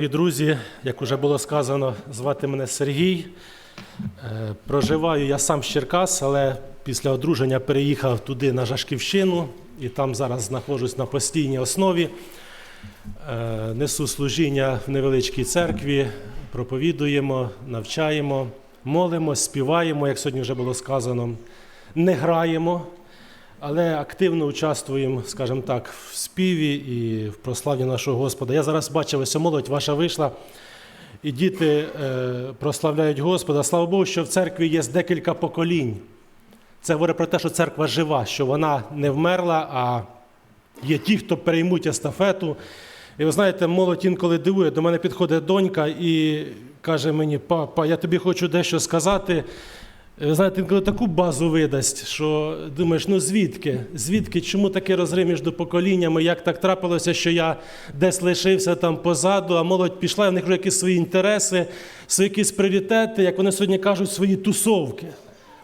І друзі, як вже було сказано, звати мене Сергій. Е, Проживаю я сам з Черкас, але після одруження переїхав туди на Жашківщину і там зараз знаходжусь на постійній основі. Е, Несу служіння в невеличкій церкві, проповідуємо, навчаємо, молимо, співаємо, як сьогодні вже було сказано, не граємо, але активно участвуємо, скажімо так, в співі і в прославі нашого Господа. Я зараз бачив, ось молодь ваша вийшла, і діти е, прославляють Господа. Слава Богу, що в церкві є декілька поколінь. Це говорить про те, що церква жива, що вона не вмерла, а є ті, хто переймуть естафету. І ви знаєте, молодь інколи дивує, до мене підходить донька і каже мені, папа, я тобі хочу дещо сказати. Ви знаєте, інколи таку базу видасть, що думаєш, ну звідки? Звідки? Чому такий розрив між поколіннями? Як так трапилося, що я десь лишився там позаду, а молодь пішла, в них вже якісь свої інтереси, свої якісь пріоритети, як вони сьогодні кажуть, свої тусовки.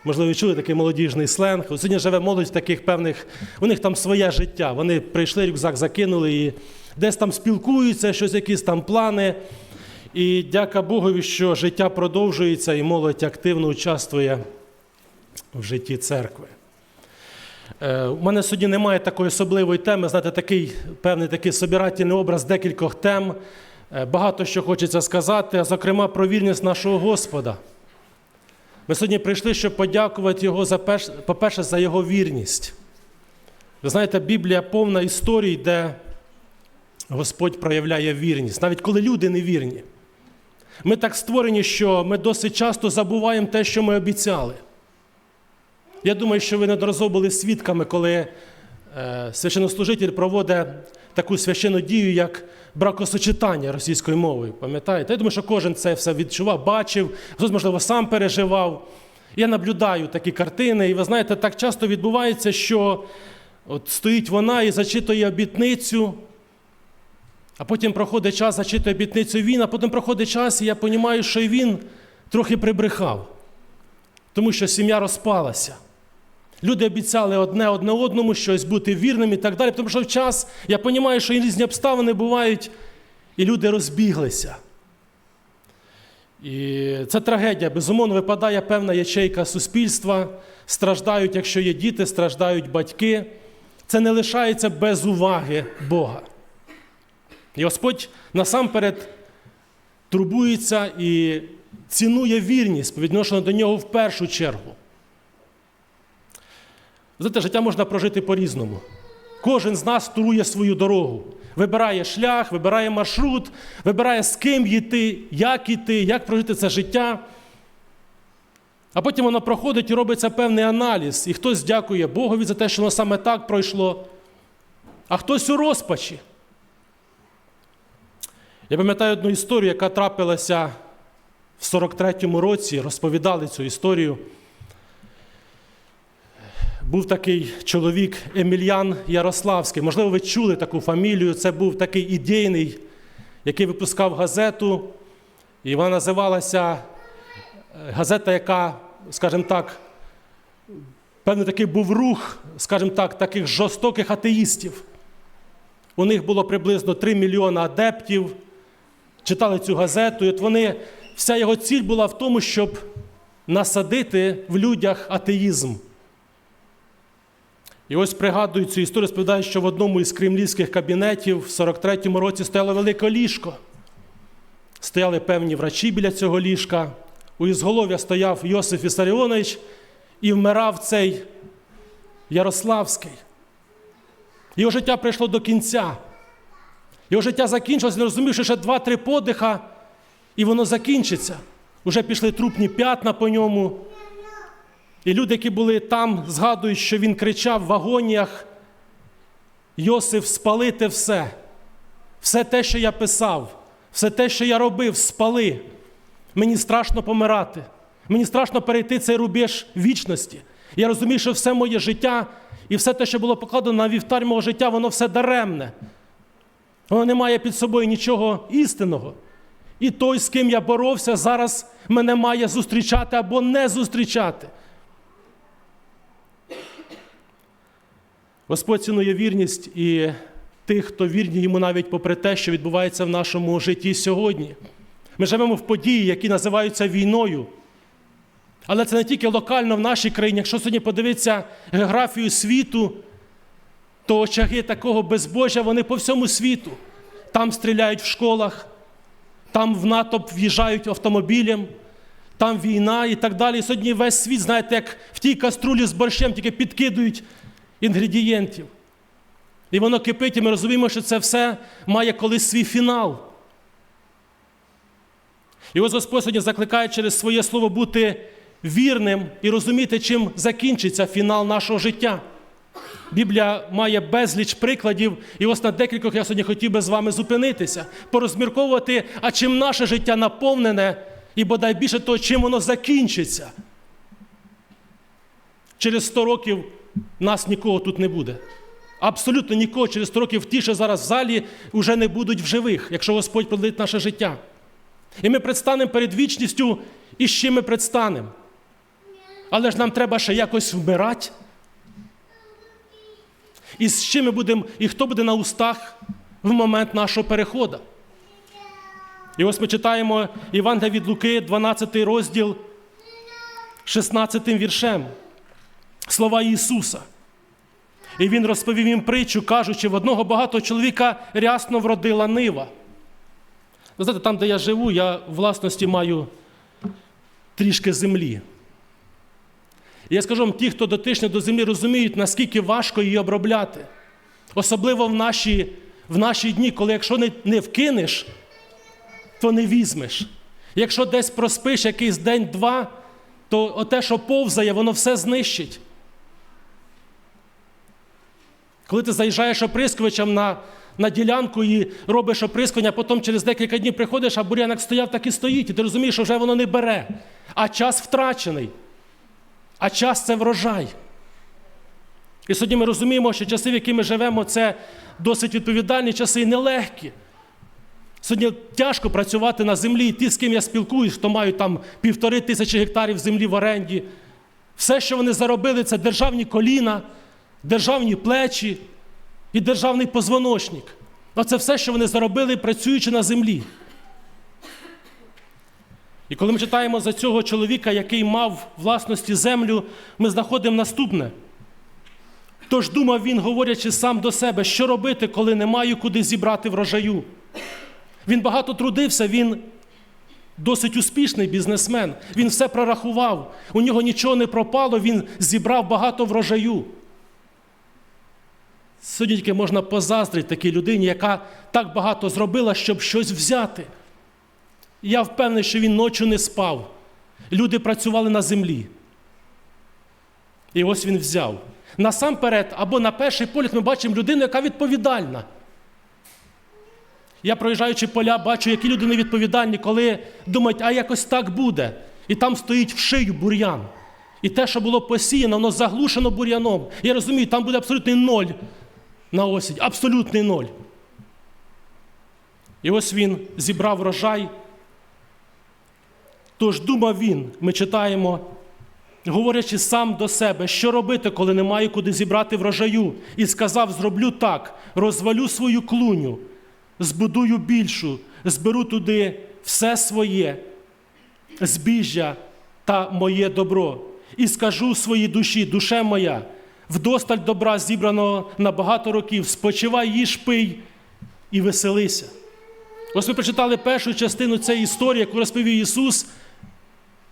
Можливо, ви чули такий молодіжний сленг. Сьогодні живе молодь в таких певних, у них там своє життя. Вони прийшли, рюкзак закинули і десь там спілкуються, щось, якісь там плани. І дяка Богові, що життя продовжується і молодь активно участвує в житті церкви. Е, У мене сьогодні немає такої особливої теми, знаєте, такий певний такий собирательний образ декількох тем. Е, Багато що хочеться сказати, зокрема про вірність нашого Господа. Ми сьогодні прийшли, щоб подякувати Його, за перш- по-перше, за Його вірність. Ви знаєте, Біблія повна історій, де Господь проявляє вірність, навіть коли люди не вірні. Ми так створені, що ми досить часто забуваємо те, що ми обіцяли. Я думаю, що ви неодноразово були свідками, коли е, священнослужитель проводить таку священну дію, як бракосочетання російською мовою. Пам'ятаєте? Я думаю, що кожен це все відчував, бачив, хтось, можливо, сам переживав. Я наблюдаю такі картини, і ви знаєте, так часто відбувається, що от стоїть вона і зачитує обітницю, а потім проходить час, зачитує обітницю він, а потім проходить час, і я розумію, що і він трохи прибрехав, тому що сім'я розпалася. Люди обіцяли одне одне одному щось бути вірним і так далі. Тому що в час я розумію, що різні обставини бувають, і люди розбіглися. І це трагедія. Безумовно, випадає певна ячейка суспільства, страждають, якщо є діти, страждають батьки. Це не лишається без уваги Бога. І Господь насамперед турбується і цінує вірність по відношенню до нього в першу чергу. Знаєте, життя можна прожити по-різному. Кожен з нас турує свою дорогу, вибирає шлях, вибирає маршрут, вибирає з ким йти, як йти, як прожити це життя. А потім воно проходить і робиться певний аналіз. І хтось дякує Богові за те, що воно саме так пройшло, а хтось у розпачі. Я пам'ятаю одну історію, яка трапилася в 43-му році, розповідали цю історію. Був такий чоловік Емельян Ярославський. Можливо, ви чули таку фамілію. Це був такий ідейний, який випускав газету. І вона називалася е, газета, яка, скажімо так, певний такий був рух, скажімо так, таких жорстоких атеїстів. У них було приблизно 3 мільйони адептів, читали цю газету, і от вони, вся його ціль була в тому, щоб насадити в людях атеїзм. І ось пригадую цю історію, розповідаю, що в одному із кремлівських кабінетів в 43-му році стояло велике ліжко. Стояли певні врачі біля цього ліжка. У ізголов'я стояв Йосиф Ісаріонович і вмирав цей Ярославський. Його життя прийшло до кінця. Його життя закінчилося, не розумів, що ще два-три подиха, і воно закінчиться. Уже пішли трупні п'ятна по ньому. І люди, які були там, згадують, що він кричав в агоніях: Йосиф, спалити все. Все те, що я писав, все те, що я робив, спали. Мені страшно помирати. Мені страшно перейти цей рубеж вічності. Я розумію, що все моє життя і все те, що було покладено на вівтар мого життя, воно все даремне. Воно не має під собою нічого істинного. І той, з ким я боровся, зараз мене має зустрічати або не зустрічати. Господь цінує вірність, і тих, хто вірні йому навіть попри те, що відбувається в нашому житті сьогодні. Ми живемо в події, які називаються війною. Але це не тільки локально в нашій країні. Якщо сьогодні подивитися географію світу, то очаги такого безбожжя вони по всьому світу. Там стріляють в школах, там в натовп в'їжджають автомобілем, там війна і так далі. Сьогодні весь світ, знаєте, як в тій каструлі з борщем, тільки підкидують інгредієнтів. І воно кипить, і ми розуміємо, що це все має колись свій фінал. І ось Господь сьогодні закликає через своє слово бути вірним і розуміти, чим закінчиться фінал нашого життя. Біблія має безліч прикладів, і ось на декількох я сьогодні хотів би з вами зупинитися, порозмірковувати, а чим наше життя наповнене, і бодай більше того, чим воно закінчиться. Через 100 років нас нікого тут не буде. Абсолютно нікого через 100 років ті, що зараз в залі, вже не будуть в живих, якщо Господь продлить наше життя. І ми предстанемо перед вічністю, і з чим ми предстанемо. Але ж нам треба ще якось вмирати. І з чим ми будемо, і хто буде на устах в момент нашого переходу. І ось ми читаємо Івангелія від Луки, 12 розділ, 16 віршем. Слова Ісуса. І Він розповів їм притчу, кажучи, в одного багатого чоловіка рясно вродила нива. Ви знаєте, там, де я живу, я власності маю трішки землі. Я скажу вам, ті, хто дотичні до землі, розуміють, наскільки важко її обробляти. Особливо в наші, в наші дні, коли якщо не, не вкинеш, то не візьмеш. Якщо десь проспиш якийсь день-два, то те, що повзає, воно все знищить. Коли ти заїжджаєш оприскувачем на, на ділянку і робиш оприскування, а потім через декілька днів приходиш, а бур'яник стояв, так і стоїть, і ти розумієш, що вже воно не бере. А час втрачений. А час це врожай. І сьогодні ми розуміємо, що часи, в які ми живемо, це досить відповідальні часи і нелегкі. Сьогодні тяжко працювати на землі. І ті, з ким я спілкуюсь, хто мають там півтори тисячі гектарів землі в оренді. Все, що вони заробили, це державні коліна, державні плечі і державний позвоночник. Оце все, що вони заробили, працюючи на землі. І коли ми читаємо за цього чоловіка, який мав власності землю, ми знаходимо наступне. Тож думав він, говорячи сам до себе, що робити, коли не маю куди зібрати врожаю. Він багато трудився, він досить успішний бізнесмен. Він все прорахував, у нього нічого не пропало, він зібрав багато врожаю. Сьогодні тільки можна позаздрити такій людині, яка так багато зробила, щоб щось взяти. Я впевнений, що він ночі не спав. Люди працювали на землі. І ось він взяв. Насамперед, або на перший погляд ми бачимо людину, яка відповідальна. Я, проїжджаючи поля, бачу, які люди невідповідальні, коли думають, а якось так буде. І там стоїть в шию бур'ян. І те, що було посіяно, воно заглушено бур'яном. Я розумію, там буде абсолютний ноль на осінь. Абсолютний ноль. І ось він зібрав врожай. Тож думав він, ми читаємо, говорячи сам до себе, що робити, коли немає куди зібрати врожаю, і сказав: зроблю так, розвалю свою клуню, збудую більшу, зберу туди все своє, збіжжя та моє добро, і скажу своїй душі, душе моя, вдосталь добра зібраного на багато років, спочивай, їж, пий і веселися. Ось ми прочитали першу частину цієї історії, яку розповів Ісус.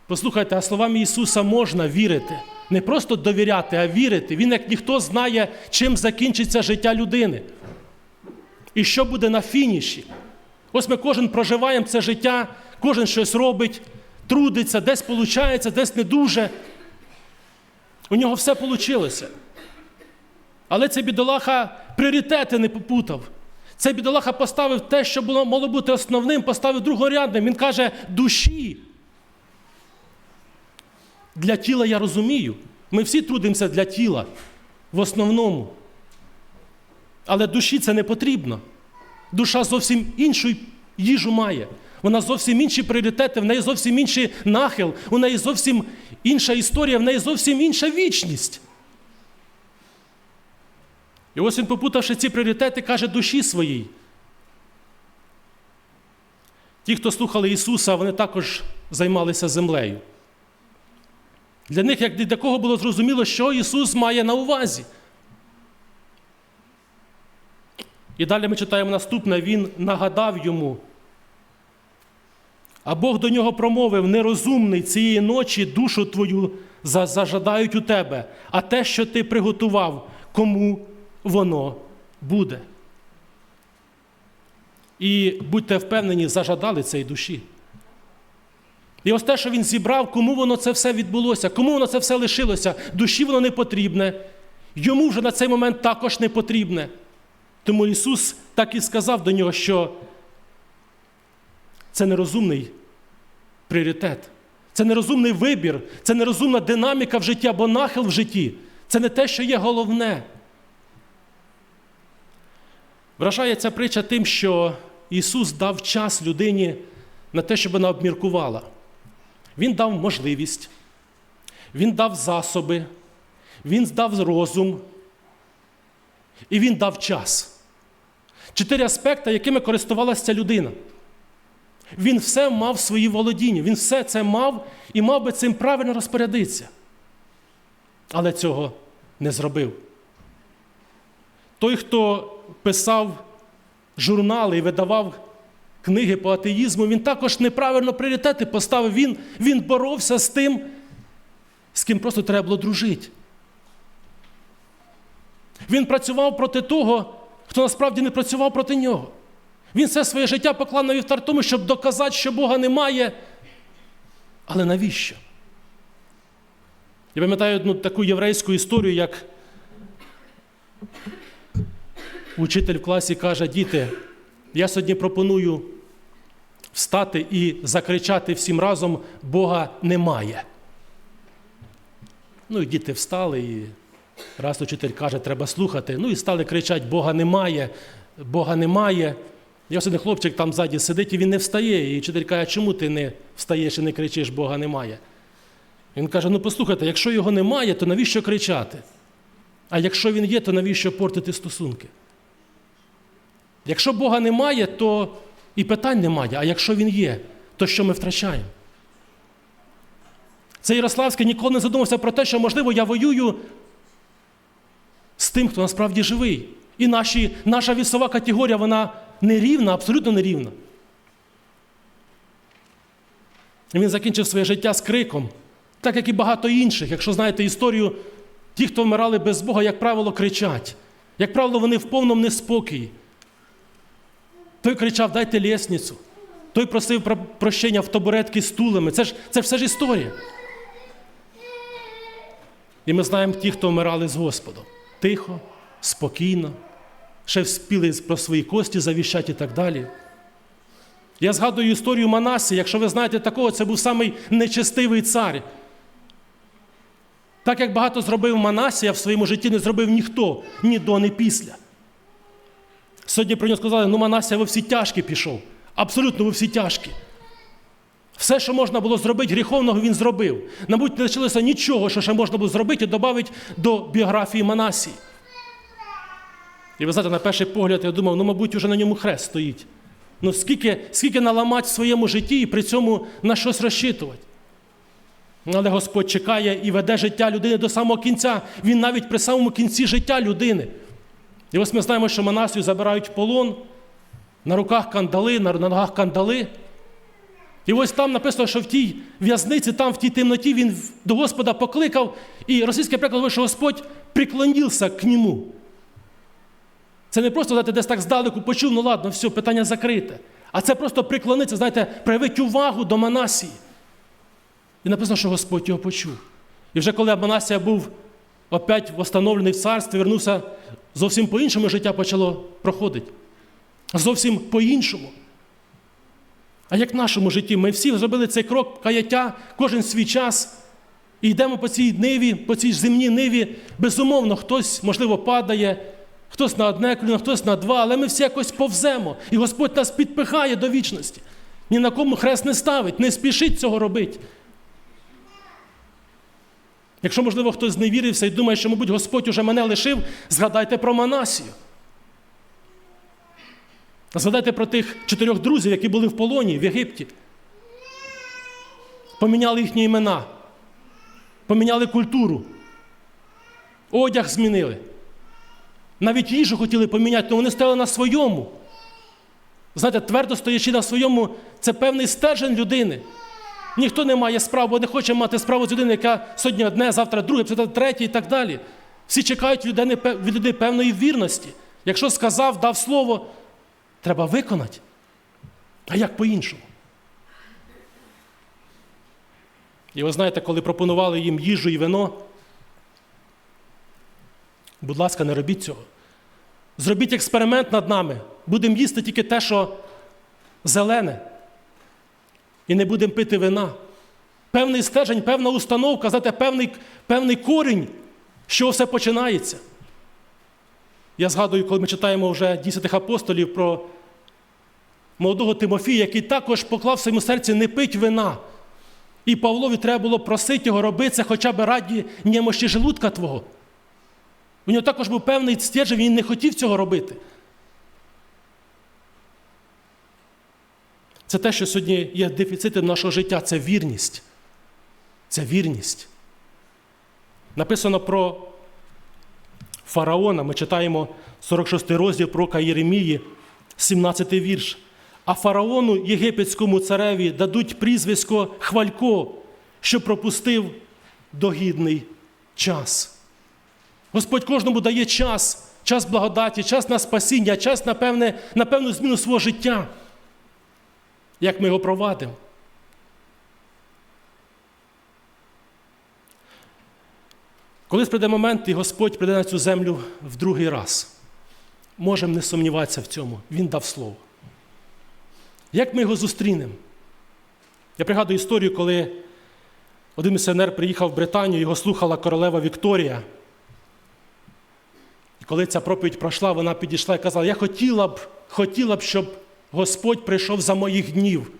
Послухайте, а словам Ісуса можна вірити. Не просто довіряти, а вірити. Він, як ніхто, знає, чим закінчиться життя людини. І що буде на фініші. Ось ми кожен проживаємо це життя, кожен щось робить, трудиться, десь виходить, десь не дуже. У нього все вийшло. Але цей бідолаха пріоритети не попутав. Цей бідолаха поставив те, що було, мало бути основним, поставив другорядним. Він каже, душі. Для тіла я розумію. Ми всі трудимося для тіла в основному. Але душі це не потрібно. Душа зовсім іншу їжу має. Вона зовсім інші пріоритети, в неї зовсім інший нахил, у неї зовсім інша історія, в неї зовсім інша вічність. І ось він, попутавши ці пріоритети, каже душі своїй. Ті, хто слухали Ісуса, вони також займалися землею. Для них, як для кого було зрозуміло, що Ісус має на увазі. І далі ми читаємо наступне: Він нагадав йому. А Бог до нього промовив: нерозумний цієї ночі душу твою зажадають у тебе, а те, що ти приготував, кому воно буде. І будьте впевнені, зажадали цієї душі. І ось те, що він зібрав, кому воно це все відбулося, кому воно це все лишилося, душі воно не потрібне, йому вже на цей момент також не потрібне. Тому Ісус так і сказав до нього, що це нерозумний пріоритет, це нерозумний вибір, це нерозумна динаміка в житті або нахил в житті. Це не те, що є головне. Вражає ця притча тим, що Ісус дав час людині на те, щоб вона обміркувала. Він дав можливість, Він дав засоби, Він дав розум, і Він дав час. Чотири аспекти, якими користувалася людина. Він все мав в своїй володінні, він все це мав і мав би цим правильно розпорядитися. Але цього не зробив. Той, хто писав журнали і видавав книги по атеїзму, він також неправильно пріоритети поставив. Він, він боровся з тим, з ким просто треба було дружити. Він працював проти того, хто насправді не працював проти нього. Він все своє життя поклав на вівтар тому, щоб доказати, що Бога немає. Але навіщо? Я пам'ятаю одну таку єврейську історію, як учитель в класі каже, діти, я сьогодні пропоную встати і закричати всім разом Бога немає. Ну і діти встали, і раз учитель каже, треба слухати. Ну і стали кричати Бога немає, Бога немає. І ось хлопчик там ззаді сидить, і він не встає. І вчитель каже, чому ти не встаєш і не кричиш, Бога немає? Він каже: ну послухайте, якщо його немає, то навіщо кричати? А якщо він є, то навіщо портити стосунки? Якщо Бога немає, то і питань немає. А якщо він є, то що ми втрачаємо? Цей Ярославський ніколи не задумався про те, що, можливо, я воюю з тим, хто насправді живий. І наші, наша вісова категорія, вона нерівна, абсолютно нерівна. Він закінчив своє життя з криком, так як і багато інших. Якщо знаєте історію, ті, хто вмирали без Бога, як правило, кричать. Як правило, вони в повному неспокої. Той кричав, дайте лісницю. Той просив про прощення в табуретки з тулами. Це ж, це ж все ж історія. І ми знаємо ті, хто вмирали з Господом. Тихо, спокійно, ще вспіли про свої кості завіщати і так далі. Я згадую історію Манасі, якщо ви знаєте такого, це був самий нечестивий цар. Так як багато зробив Манасія в своєму житті не зробив ніхто, ні до, ні після. Сьогодні про нього сказали, ну Манасія во всі тяжкі пішов. Абсолютно во всі тяжкі. Все, що можна було зробити, гріховного він зробив. Мабуть, не лишилося нічого, що ще можна було зробити і додати до біографії Манасії. І ви знаєте, на перший погляд я думав, ну, мабуть, вже на ньому хрест стоїть. Ну, скільки, скільки наламати в своєму житті і при цьому на щось розчитувати. Але Господь чекає і веде життя людини до самого кінця. Він навіть при самому кінці життя людини. І ось ми знаємо, що Манасію забирають в полон, на руках кандали, на ногах кандали. І ось там написано, що в тій в'язниці, там в тій темноті він до Господа покликав, і російський приклад говорить, що Господь приклонився к ньому. Це не просто знаєте, десь так здалеку почув, ну ладно, все, питання закрите. А це просто приклонитися, знаєте, проявити увагу до Манасії. І написано, що Господь його почув. І вже коли Манасія був опять встановлений в царстві, вернувся, зовсім по-іншому життя почало проходити. Зовсім по-іншому. А як в нашому житті, ми всі зробили цей крок каяття, кожен свій час, і йдемо по цій ниві, по цій земній ниві. Безумовно, хтось, можливо, падає, хтось на одне коліно, хтось на два, але ми всі якось повземо. І Господь нас підпихає до вічності. Ні на кому хрест не ставить, не спішить цього робити. Якщо, можливо, хтось зневірився і думає, що, мабуть, Господь уже мене лишив, згадайте про Манасію. Згадайте про тих чотирьох друзів, які були в полоні в Єгипті. Поміняли їхні імена, поміняли культуру, одяг змінили. Навіть їжу хотіли поміняти, але вони стояли на своєму. Знаєте, твердо стоячи на своєму, це певний стержень людини. Ніхто не має справ, бо не хоче мати справу з людиною, яка сьогодні одне, завтра друге, третє і так далі. Всі чекають від людей певної вірності. Якщо сказав, дав слово, треба виконати. А як по-іншому? І ви знаєте, коли пропонували їм їжу і вино, будь ласка, не робіть цього. Зробіть експеримент над нами. Будемо їсти тільки те, що зелене. І не будемо пити вина. Певний стержень, певна установка, знаєте, певний, певний корінь, що все починається. Я згадую, коли ми читаємо вже дійсних апостолів про молодого Тимофія, який також поклав в своєму серці не пить вина. І Павлові треба було просити його робити це хоча б раді немощі желудка твого. У нього також був певний стержень, він не хотів цього робити. Це те, що сьогодні є дефіцитом нашого життя це вірність. Це вірність. Написано про фараона. Ми читаємо 46 розділ пророка Єремії, 17 вірш. А фараону єгипетському цареві дадуть прізвисько Хвалько, що пропустив догідний час. Господь кожному дає час, час благодаті, час на спасіння, час на, певне, на певну зміну свого життя. Як ми його провадимо? Колись прийде момент, і Господь прийде на цю землю в другий раз. Можемо не сумніватися в цьому. Він дав слово. Як ми його зустрінемо? Я пригадую історію, коли один місіонер приїхав в Британію, його слухала королева Вікторія. І коли ця проповідь пройшла, вона підійшла і казала: Я хотіла б, хотіла б, щоб Господь прийшов за моїх днів.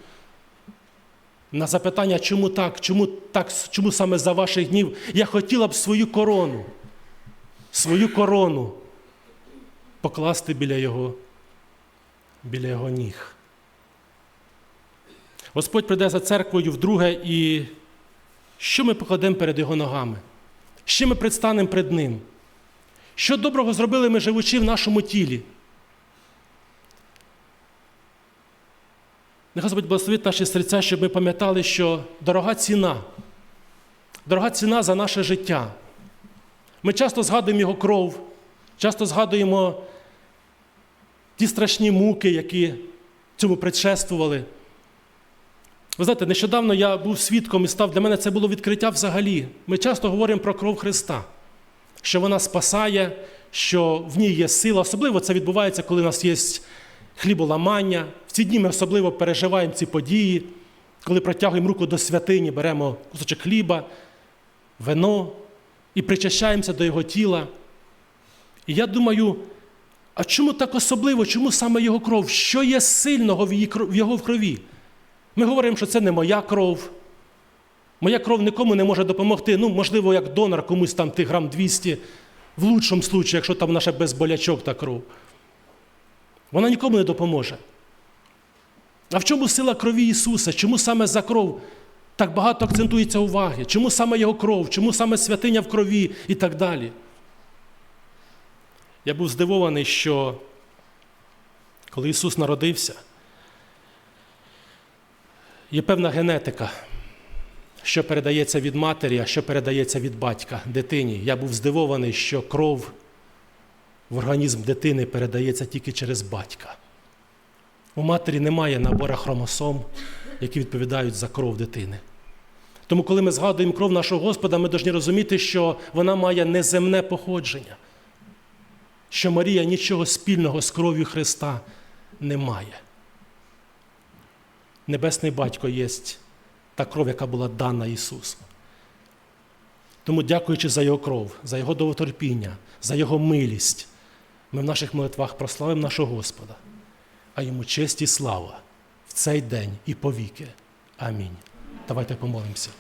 На запитання, чому так, чому так, чому саме за ваших днів, я хотіла б свою корону, свою корону покласти біля його, біля його ніг. Господь прийде за церквою вдруге, і що ми покладемо перед Його ногами? Що ми предстанемо перед Ним? Що доброго зробили ми, живучи в нашому тілі? Нехай Господь благословить наші серця, щоб ми пам'ятали, що дорога ціна, дорога ціна за наше життя. Ми часто згадуємо Його кров, часто згадуємо ті страшні муки, які цьому предшествували. Ви знаєте, нещодавно я був свідком і став для мене це було відкриття взагалі. Ми часто говоримо про кров Христа, що вона спасає, що в ній є сила. Особливо це відбувається, коли у нас є хліболамання. В ці дні ми особливо переживаємо ці події, коли протягуємо руку до святині, беремо кусочок хліба, вино і причащаємося до Його тіла. І я думаю, а чому так особливо? Чому саме його кров? Що є сильного в його крові? Ми говоримо, що це не моя кров. Моя кров нікому не може допомогти. Ну, можливо, як донор комусь там тих грам 200, в лучшому случаї, якщо там наша без болячок та кров. Вона нікому не допоможе. А в чому сила крові Ісуса? Чому саме за кров так багато акцентується уваги? Чому саме Його кров? Чому саме святиня в крові і так далі? Я був здивований, що коли Ісус народився, є певна генетика, що передається від матері, а що передається від батька дитині. Я був здивований, що кров в організм дитини передається тільки через батька. У матері немає набора хромосом, які відповідають за кров дитини. Тому, коли ми згадуємо кров нашого Господа, ми повинні розуміти, що вона має неземне походження, що Марія нічого спільного з кров'ю Христа не має. Небесний батько є та кров, яка була дана Ісусу. Тому, дякуючи за Його кров, за Його довготерпіння, за Його милість, ми в наших молитвах прославимо нашого Господа, а йому честь і слава в цей день і повіки. Амінь. Давайте помолимося.